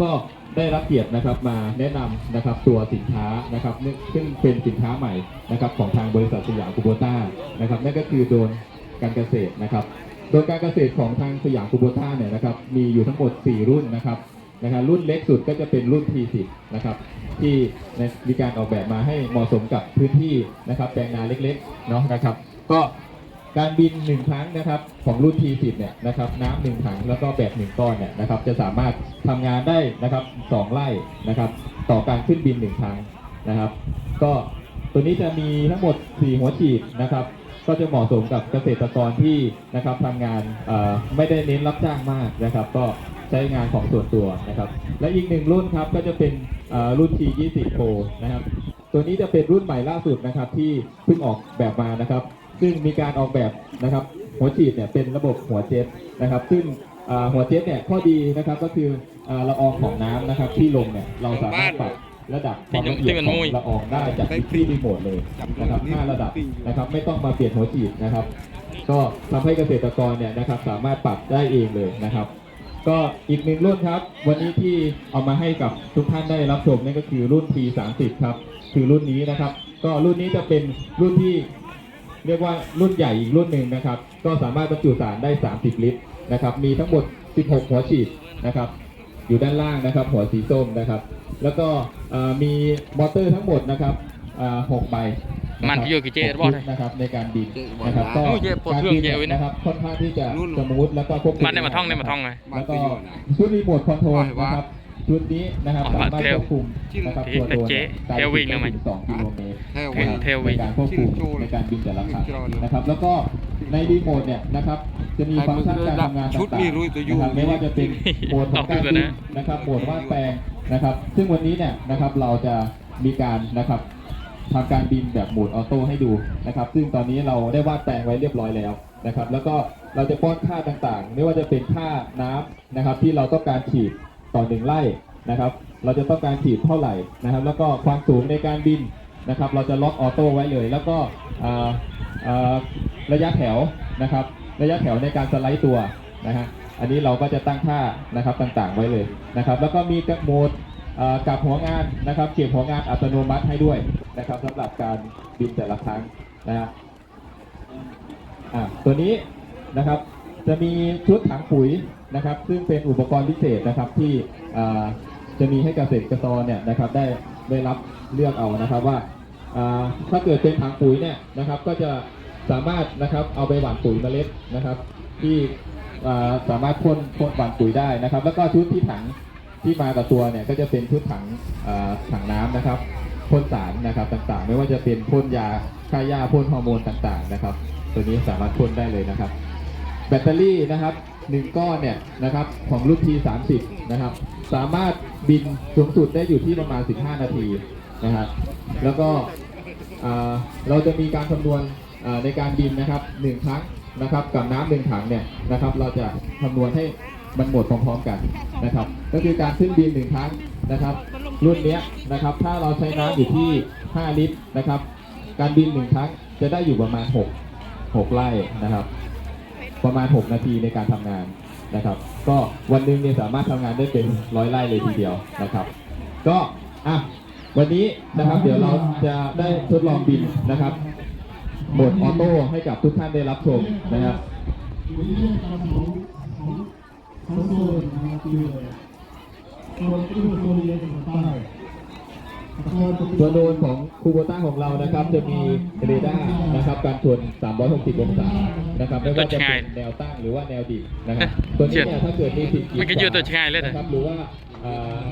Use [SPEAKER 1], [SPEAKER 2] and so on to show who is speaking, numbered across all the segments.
[SPEAKER 1] ก็ได้รับเกียรตินะครับมาแนะนำนะครับตัวสินค้านะครับซึ่งเป็นสินค้าใหม่นะครับของทางบริษัทสยามคูโบต้านะครับนั่นก็คือโดรนการเกษตรนะครับโดรนการเกษตรของทางสยามคูโบต้าเนี่ยนะครับมีอยู่ทั้งหมด 4 รุ่นนะครับนะครับรุ่นเล็กสุดก็จะเป็นรุ่น T10 นะครับที่มีการออกแบบมาให้เหมาะสมกับพื้นที่นะครับแปลงนาเล็กๆเนาะนะครับก็ การบินหนึ่งครั้งนะครับของรุ่น T10 เนี่ยนะครับน้ำหนึ่งถังแล้วก็แบบหนึ่งก้อนเนี่ยนะครับจะสามารถทำงานได้นะครับสองไร่นะครับต่อการขึ้นบินหนึ่งครั้งนะครับ ก็ตัวนี้จะมีทั้งหมด 4 หัวฉีดนะครับก็จะเหมาะสมกับเกษตรกรที่นะครับทำงานไม่ได้เน้นรับจ้างมากนะครับ ก็ใช้งานของส่วนตัวนะครับ และอีกหนึ่งรุ่นครับก็จะเป็นรุ่น T20 Pro นะครับ ตัวนี้จะเป็นรุ่นใหม่ล่าสุดนะครับที่เพิ่งออกแบบมานะครับ ซึ่งมีการออกแบบนะครับหัวฉีดเนี่ยเป็นระบบหัวเจ็ตนะครับ ซึ่งอ่าหัวเจ็ตเนี่ยข้อดีนะครับก็คืออ่าละอองของน้ำนะครับ ที่ลงเนี่ยเราสามารถปรับระดับความละเอียดของละอองได้จากที่รีโมทเลยนะครับ5ระดับนะครับ ไม่ต้องมาเปลี่ยนหัวฉีดนะครับ ก็ทำให้เกษตรกรเนี่ยนะครับ สามารถปรับได้เองเลยนะครับ ก็อีกหนึ่งรุ่นครับ วันนี้ที่เอามาให้กับทุกท่านได้รับชมนั่นก็คือรุ่น T30 ครับ คือรุ่นนี้นะครับ ก็รุ่นนี้จะเป็นรุ่นที่ เรียกว่ารุ่นใหญ่อีกรุ่นหนึ่งนะครับ ก็สามารถบรรจุสารได้ 30 ลิตรนะครับ มีทั้งหมด 16 หัวฉีดนะครับ อยู่ด้านล่างนะครับ หัวสีส้มนะครับ แล้วก็เอ่อมีมอเตอร์ทั้งหมดนะครับอ่าหกใบะครับ
[SPEAKER 2] มันที่อยู่กี่เจ
[SPEAKER 1] หก
[SPEAKER 2] บอส
[SPEAKER 1] ชุดนะครับในการบินนะครับก็
[SPEAKER 2] โอ้ยเจ๊ปวด
[SPEAKER 1] การ
[SPEAKER 2] เครื่อง
[SPEAKER 1] บิน
[SPEAKER 2] เยอะเว้ยนะ
[SPEAKER 1] นะครับค่อนข้างที่จะสมูทแล้วก็ควบคุม
[SPEAKER 2] มันได้มาท่องได้มาท่องไง
[SPEAKER 1] แล้วก็ชุดรีโมทคอนโทรลนะครับ ชุดนี้นะครับ
[SPEAKER 2] อ๋อ
[SPEAKER 1] สามารถ
[SPEAKER 2] เทล
[SPEAKER 1] ควบคุมนะครับ
[SPEAKER 2] ที่
[SPEAKER 1] ตัวโดรน
[SPEAKER 2] เจ๊
[SPEAKER 1] การ
[SPEAKER 2] เทลวิ่งเลยไหม
[SPEAKER 1] ถึง2กิโลเมตร
[SPEAKER 3] เทล
[SPEAKER 1] นะครับ
[SPEAKER 2] เทล
[SPEAKER 1] ใน
[SPEAKER 2] วิ่ง
[SPEAKER 1] การควบคุมในการบินแต่ละครั้งนะครับ แล้วก็ในรีโมทเนี่ยนะครับ จะมีฟังก์ชันการทำงาน
[SPEAKER 3] ชุด
[SPEAKER 1] ต่าง
[SPEAKER 3] มีรุ่ยตัว
[SPEAKER 1] ๆ
[SPEAKER 3] อยู่
[SPEAKER 1] นะครับไม่ว่าจะเป็นโหมดของการ
[SPEAKER 2] ตอบถูก
[SPEAKER 1] บิ
[SPEAKER 2] แล้ว
[SPEAKER 1] น
[SPEAKER 2] นะ
[SPEAKER 1] นะครับโหมดวาดแปลงนะครับ ซึ่งวันนี้เนี่ยนะครับเราจะมีการนะครับทำการบินแบบโหมดออโต้ให้ดูนะครับ ซึ่งตอนนี้เราได้วาดแปลงไว้เรียบร้อยแล้วนะครับ แล้วก็เราจะป้อนค่าต่างๆ ไม่ว่าจะเป็นค่าน้ำนะครับ ที่เราต้องการฉีด ต่อหนึ่งไร่นะครับ เราจะต้องการฉีดเท่าไหร่นะครับ แล้วก็ความสูงในการบินนะครับ เราจะล็อกออโต้ไว้เลย แล้วก็ระยะแถวนะครับ ระยะแถวในการสไลด์ตัวนะฮะอันนี้เราก็จะตั้งค่านะครับต่างๆไว้เลยนะครับ แล้วก็มีโหมดกับหัวงานนะครับ เก็บหัวงานอัตโนมัติให้ด้วยนะครับสำหรับการบินแต่ละครั้งนะฮะตัวนี้นะครับจะมีชุดถังปุ๋ย นะครับ ซึ่งเป็นอุปกรณ์พิเศษนะครับที่จะมีให้เกษตรกรเนี่ยนะครับได้ได้รับเลือกเอานะครับว่าถ้าเกิดเป็นถังปุ๋ยเนี่ยนะครับ ก็จะสามารถนะครับเอาไปหว่านปุ๋ยเมล็ดนะครับ ที่สามารถพ่นพ่นหว่านปุ๋ยได้นะครับ แล้วก็ชุดที่ถังที่มากับตัวเนี่ยก็จะเป็นชุดถังถังน้ำนะครับพ่นสารนะครับต่างๆ ไม่ว่าจะเป็นพ่นยาฆ่าหญ้าพ่นฮอร์โมนต่างๆนะครับ ตัวนี้สามารถพ่นได้เลยนะครับ แบตเตอรี่นะครับ หนึ่งก้อนเนี่ยนะครับของรุ่น T30 นะครับ สามารถบินสูงสุดได้อยู่ที่ประมาณ 15 นาทีนะครับ แล้วก็เราจะมีการคำนวณในการบินนะครับหนึ่งครั้งนะครับกับน้ำหนึ่งถังเนี่ยนะครับเราจะคำนวณให้มันหมดพร้อมๆกันนะครับ ก็คือการขึ้นบินหนึ่งครั้งนะครับรุ่นเนี้ยนะครับถ้าเราใช้น้ำอยู่ที่ 5 ลิตรนะครับ การบินหนึ่งครั้งจะได้อยู่ประมาณ 6 6ไร่นะครับ ประมาณ 6 นาทีในการทำงานนะครับ ก็วันหนึ่งเนี่ยสามารถทำงานได้เป็นร้อยไร่เลยทีเดียวนะครับ ก็อะวันนี้นะครับเดี๋ยวเราจะได้ทดลองบินนะครับโหมดออโต้ให้กับทุกท่านได้รับชมนะครับตั วโดรนของคูโบต้าของเรานะครับ จะมีเรดาร์นะครับ การชน360 องศานะครับไม่ว่าจะเป็นแนวตั้งหรือว่าแนวดิ่งนะครับตัวนี้เนี่ยถ้าเกิดมีสิ่งกีด
[SPEAKER 2] มันก็ยืดตัวง่ายเลยนะ
[SPEAKER 1] นะครับหรือว่าอ่า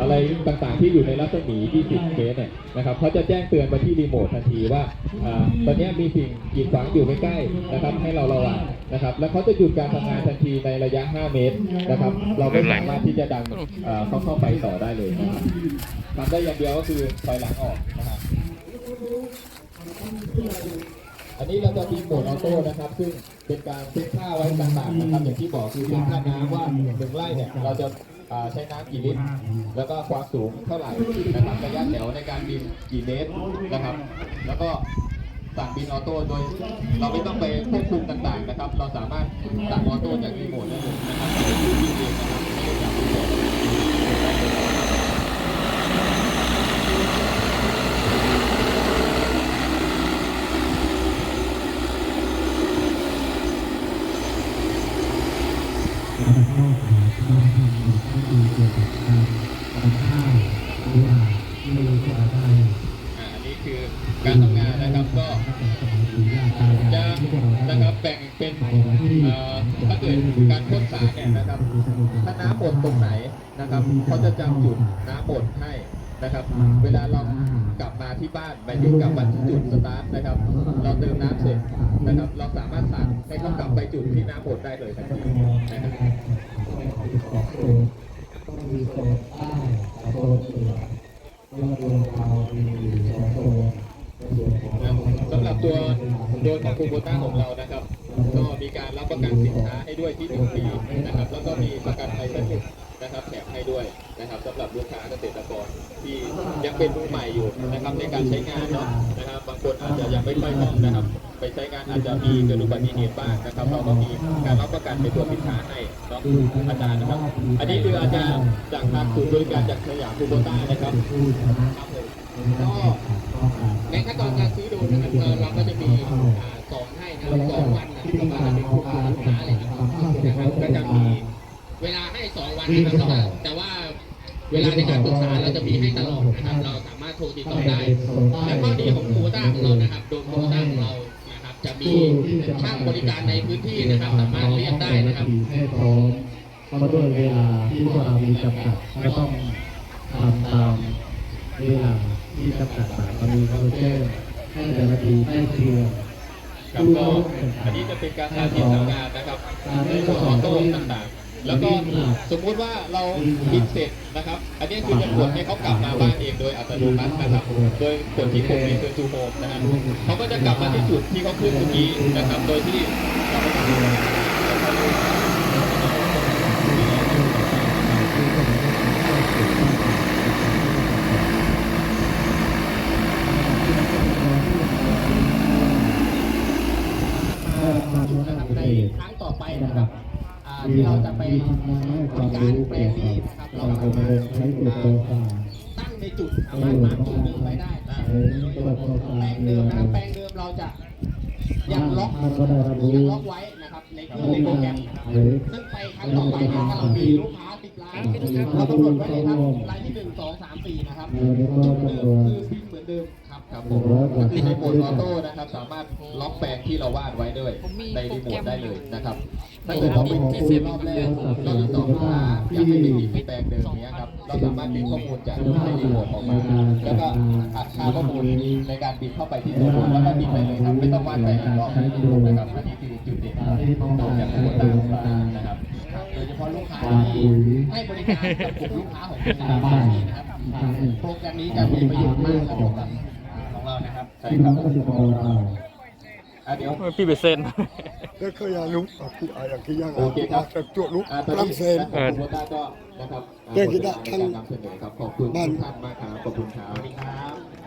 [SPEAKER 1] อะไรต่างๆที่อยู่ในรัศมี 20 เมตรเนี่ยนะครับเขาจะแจ้งเตือนมาที่รีโมททันทีว่าอ่าตอนนี้มีสิ่งกีดขวางอยู่ใกล้ๆนะครับ ให้เราระวังนะครับ แล้วเขาจะหยุดการทำงานทันทีในระยะ 5 เมตรนะครับ เราไม่สามารถที่จะดันเอ่อเขาเข้าไปต่อได้เลยนะครับทำได้อย่างเดียวก็คือถอยหลังออกนะครับอันนี้เราจะมีโหมดออโต้นะครับ ซึ่งเป็นการเซ็ตค่าไว้ต่างๆนะครับ อย่างที่บอกคือเซ็ตค่าน้ำว่าหนึ่งไร่เนี่ยเราจะใช้น้ำกี่ลิตร แล้วก็ความสูงเท่าไหร่นะครับระยะแถวในการบินกี่เมตรนะครับ แล้วก็สั่งบินออโต้โดย เราไม่ต้องไปควบคุมต่างๆนะครับ เราสามารถสั่งออโต้จากรีโมทได้เลยนะครับ เขา
[SPEAKER 2] จะ
[SPEAKER 1] จำจุดน้ำหมดให้นะครับ เวลาเรากลับมาที่บ้านไปถึงกลับมาที่จุดสตาร์ทนะครับ เราเติมน้ำเสร็จนะครับ เราสามารถสั่งให้เขากลับไปจุดที่น้ำหมดได้เลยทันทีนะครับ
[SPEAKER 2] ต้องมีโซนใต้โซนเหนือแล้วก็ตัวเรามีสองโซน
[SPEAKER 1] สำหรับตัวโดรนของคูโบต้าของเรานะครับก็มีกา รับประกันสินค้าให้ด้วยที่หนึ่งปีนะครับ แล้วก็มีประกันภัยชั้นหนึ่งนะครับแถมให้ด้วยนะครับสำหรับลูกค้าเกษตรกรที่ยังเป็นมือใหม่อยู่นะครับในการใช้งานเนาะนะครับ บางคนอาจจะยังไม่ค่อยคล่องนะครับ ไปใช้งานอาจจะมีเกิดอุบัติเหตุบ้างนะครับ เราก็มีการรับประกันในตัวสินค้าให้เนาะอาจารย์นะครับ อันนี้คืออาจารย์จากทางศูนย์บริการจากสยามคูโบต้านะครับ
[SPEAKER 2] ครับ
[SPEAKER 1] ผมก็ในขั้นตอนการซื้อโดนนะครับ ให้สองวันนะครับแล้วก็แต่ว่าเวลาในการปรึกษาเราจะมีให้ตลอดนะครับ เราสามารถโทรติดต่อได้ และข้อดีของโควต้าของเรานะครับโดรนโควต้าของเรานะครับจะมีช่างบริการในพื้นที่นะครับ สามารถเรียกได้นะครับ
[SPEAKER 2] ให้พร้อมเพราะด้วยเวลาที่พวกเรามีจำกัดก็ต้องทำตามเวลาที่จำกัดมาตอนนี้ก็แจ้งให้แต่ละทีได้เคลียร์
[SPEAKER 1] ครับก็อันนี้จะเป็นการสาธิตทำงานนะครับในส่วนออโต้ต่างๆ แล้วก็สมมุติว่าเราบินเสร็จนะครับ อันนี้คือจะกดให้เขากลับมาบ้านเองโดยอัตโนมัตินะครับ โดยกดที่ปุ่มรีเทิร์ทูโฮมนะฮะเขาก็จะกลับมาที่จุดที่เขาขึ้นเมื่อกี้นะครับ โดยที่เราไม่ต้อง
[SPEAKER 3] นะครับในครั้งต่อไปนะครับอ่าที่เราจะไป บริกามรแปลงนี้นะครับเราสามารถ
[SPEAKER 2] ใช้ตัวโปรไฟล์
[SPEAKER 3] ตั้งในจุดสามารถมาร์คจุดเดิมไว้ได้นะแปลงเดิมนะครับแปลงเดิมเราจะยังล็อก
[SPEAKER 2] ท่านก็ได้รับรู้
[SPEAKER 3] ยังล็อกไว้นะครับในเครื่องในโปรแกรมนะครับซึ่งไปครั้งต่อไปถ้าเรามีลูกค้าติดร้านเรากำหนดไว้เลยครับรายที่หนึ่งสองสามสี่นะครับ
[SPEAKER 2] เดี๋ยวก็
[SPEAKER 3] จุดเดิ
[SPEAKER 2] จำน
[SPEAKER 3] ม
[SPEAKER 2] วน
[SPEAKER 3] คือบิน เหมือนเดิมครับครับผมก็คือในโหมดออโต้นะครับ สามารถล็อกแปลงที่เราวาดไว้ด้วยในรีโมทได้เลยนะครับถ้าเกิดเราบินที่สิบรอบแรกรอบที่สองลูกค้าอยากให้ไปบินที่แปลงเดิมเนี้ยครับเราสามารถดึงข้อมูลจากในรีโมทออกมาแล้วก็อัดค่าข้อมูลในการบินเข้าไปที่ตัวรถแล้วก็บินไปเลยครับไม่ต้องวาดแปลงอีกรอบนะครับอันนี้คือจุดเด่นของโดรนจากโคต้าของเรานะครับโดยเฉพาะลูกค้าที่ให้บริการกับกลุ่มลูกค้าของเรานะครับ โปรแกรมนี้จะมีประโยชน์มากครับสำหรับของเรานะครับใช่
[SPEAKER 2] ที่
[SPEAKER 1] ครั
[SPEAKER 2] เรา
[SPEAKER 1] บ
[SPEAKER 2] ก็จะบอกเรา
[SPEAKER 1] อะเดี๋ยว
[SPEAKER 4] พี่ไปเซ็น
[SPEAKER 5] ก็เคยอยากรู้อะพี่อาอยากที่ยัง
[SPEAKER 1] โอเคครับ
[SPEAKER 5] แต่จวดรู้
[SPEAKER 1] อ่าตอนนี้
[SPEAKER 5] ลำเซน
[SPEAKER 1] นะครับคุณโบต้าก็นะครับ
[SPEAKER 5] เรื่องที่ได้
[SPEAKER 1] ในการนำเสนอครับขอบคุณ
[SPEAKER 5] บ้าน
[SPEAKER 1] ทุกท่านมากครับขอบคุณครับ